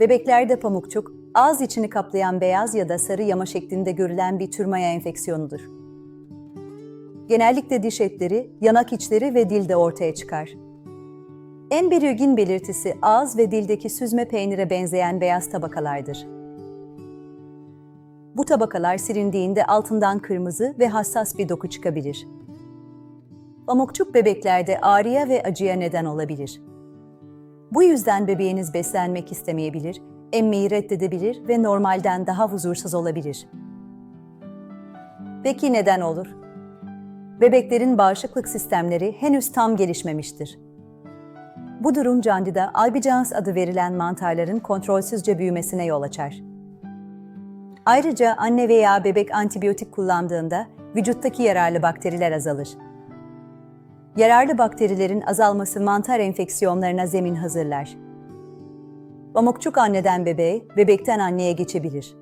Bebeklerde pamukçuk, ağız içini kaplayan beyaz ya da sarı yama şeklinde görülen bir tür maya enfeksiyonudur. Genellikle diş etleri, yanak içleri ve dilde ortaya çıkar. En belirgin belirtisi ağız ve dildeki süzme peynire benzeyen beyaz tabakalardır. Bu tabakalar silindiğinde altından kırmızı ve hassas bir doku çıkabilir. Pamukçuk bebeklerde ağrıya ve acıya neden olabilir. Bu yüzden bebeğiniz beslenmek istemeyebilir, emmeyi reddedebilir ve normalden daha huzursuz olabilir. Peki neden olur? Bebeklerin bağışıklık sistemleri henüz tam gelişmemiştir. Bu durum candida albicans adı verilen mantarların kontrolsüzce büyümesine yol açar. Ayrıca anne veya bebek antibiyotik kullandığında vücuttaki yararlı bakteriler azalır. Yararlı bakterilerin azalması mantar enfeksiyonlarına zemin hazırlar. Pamukçuk anneden bebeğe, bebekten anneye geçebilir.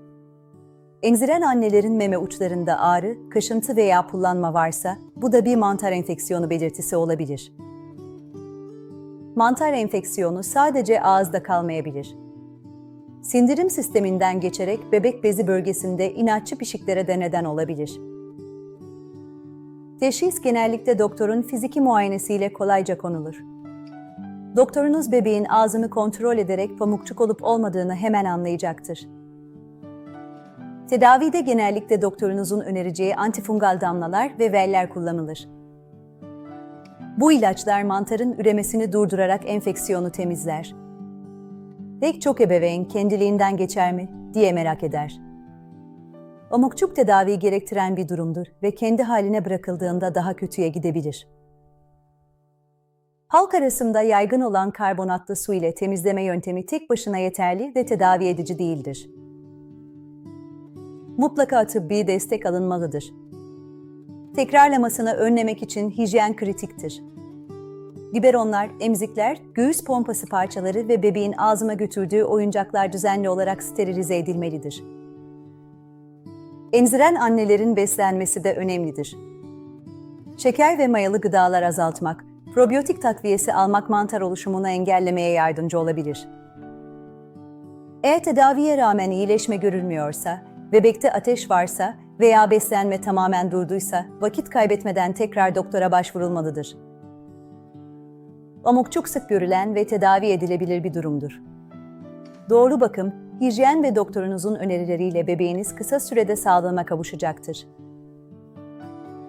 Emziren annelerin meme uçlarında ağrı, kaşıntı veya pullanma varsa bu da bir mantar enfeksiyonu belirtisi olabilir. Mantar enfeksiyonu sadece ağızda kalmayabilir. Sindirim sisteminden geçerek bebek bezi bölgesinde inatçı pişiklere de neden olabilir. Teşhis genellikle doktorun fiziki muayenesiyle kolayca konulur. Doktorunuz bebeğin ağzını kontrol ederek pamukçuk olup olmadığını hemen anlayacaktır. Tedavide genellikle doktorunuzun önereceği antifungal damlalar ve veller kullanılır. Bu ilaçlar mantarın üremesini durdurarak enfeksiyonu temizler. Pek çok ebeveyn kendiliğinden geçer mi diye merak eder. Pamukçuk tedavi gerektiren bir durumdur ve kendi haline bırakıldığında daha kötüye gidebilir. Halk arasında yaygın olan karbonatlı su ile temizleme yöntemi tek başına yeterli ve tedavi edici değildir. Mutlaka tıbbi destek alınmalıdır. Tekrarlamasını önlemek için hijyen kritiktir. Biberonlar, emzikler, göğüs pompası parçaları ve bebeğin ağzına götürdüğü oyuncaklar düzenli olarak sterilize edilmelidir. Emziren annelerin beslenmesi de önemlidir. Şeker ve mayalı gıdalar azaltmak, probiyotik takviyesi almak mantar oluşumunu engellemeye yardımcı olabilir. Eğer tedaviye rağmen iyileşme görülmüyorsa, bebekte ateş varsa veya beslenme tamamen durduysa vakit kaybetmeden tekrar doktora başvurulmalıdır. Pamukçuk sık görülen ve tedavi edilebilir bir durumdur. Doğru bakım, hijyen ve doktorunuzun önerileriyle bebeğiniz kısa sürede sağlığına kavuşacaktır.